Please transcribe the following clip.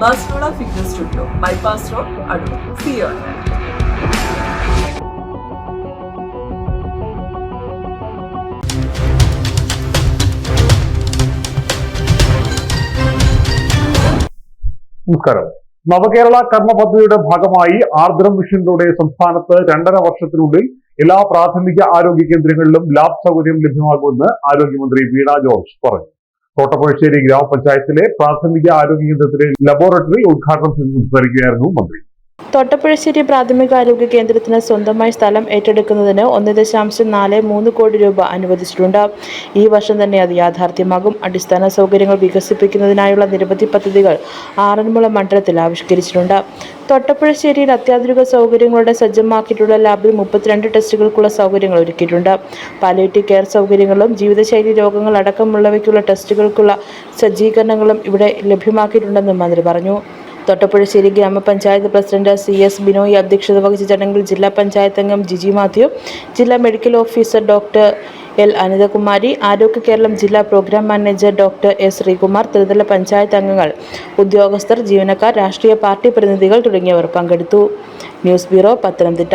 ബാസ്ലോണ fitness studio bypass road Adoor fear നമസ്കാരം. നവകേരള കർമ്മ പദ്ധതിയുടെ ഭാഗമായി ആർദ്രം മിഷനിലൂടെ സംസ്ഥാനത്ത് രണ്ടര വർഷത്തിനുള്ളിൽ എല്ലാ പ്രാഥമിക ആരോഗ്യ കേന്ദ്രങ്ങളിലും ലാബ് സൗകര്യം ലഭ്യമാകുമെന്ന് ആരോഗ്യമന്ത്രി വീണ ജോർജ് പറഞ്ഞു. തോട്ടപ്പുഴശ്ശേരി ഗ്രാമപഞ്ചായത്തിലെ പ്രാഥമിക ആരോഗ്യ കേന്ദ്രത്തിലെ ലബോറട്ടറി ഉദ്ഘാടനം ചെയ്ത് സംസാരിക്കുകയായിരുന്നു മന്ത്രി. തൊട്ടപ്പുഴശ്ശേരി പ്രാഥമികാരോഗ്യ കേന്ദ്രത്തിന് സ്വന്തമായി സ്ഥലം ഏറ്റെടുക്കുന്നതിന് ഒന്ന് ദശാംശം നാല് മൂന്ന് കോടി രൂപ അനുവദിച്ചിട്ടുണ്ട്. ഈ വർഷം തന്നെ അത് യാഥാർത്ഥ്യമാകും. അടിസ്ഥാന സൗകര്യങ്ങൾ വികസിപ്പിക്കുന്നതിനായുള്ള നിരവധി പദ്ധതികൾ ആറന്മുള മണ്ഡലത്തിൽ ആവിഷ്കരിച്ചിട്ടുണ്ട്. തൊട്ടപ്പുഴശ്ശേരിയിൽ അത്യാധുനിക സൗകര്യങ്ങളുടെ സജ്ജമാക്കിയിട്ടുള്ള ലാബിൽ മുപ്പത്തിരണ്ട് ടെസ്റ്റുകൾക്കുള്ള സൗകര്യങ്ങൾ ഒരുക്കിയിട്ടുണ്ട്. പാലിയേറ്റീവ് കെയർ സൗകര്യങ്ങളും ജീവിതശൈലി രോഗങ്ങൾ അടക്കമുള്ളവയ്ക്കുള്ള ടെസ്റ്റുകൾക്കുള്ള സജ്ജീകരണങ്ങളും ഇവിടെ ലഭ്യമാക്കിയിട്ടുണ്ടെന്നും മന്ത്രി പറഞ്ഞു. തൊട്ടപ്പുഴശ്ശേരി ഗ്രാമപഞ്ചായത്ത് പ്രസിഡന്റ് സി എസ് ബിനോയ് അധ്യക്ഷത വഹിച്ച ചടങ്ങിൽ ജില്ലാ പഞ്ചായത്ത് അംഗം ജിജി മാത്യു ജില്ലാ medical officer doctor L Anithakumari Arogya Keralam ജില്ലാ programme manager doctor S Sreekumar ത്രിതല പഞ്ചായത്ത് അംഗങ്ങൾ ഉദ്യോഗസ്ഥർ ജീവനക്കാർ രാഷ്ട്രീയ പാർട്ടി പ്രതിനിധികൾ തുടങ്ങിയവർ പങ്കെടുത്തു. News bureau Pathanamthitta.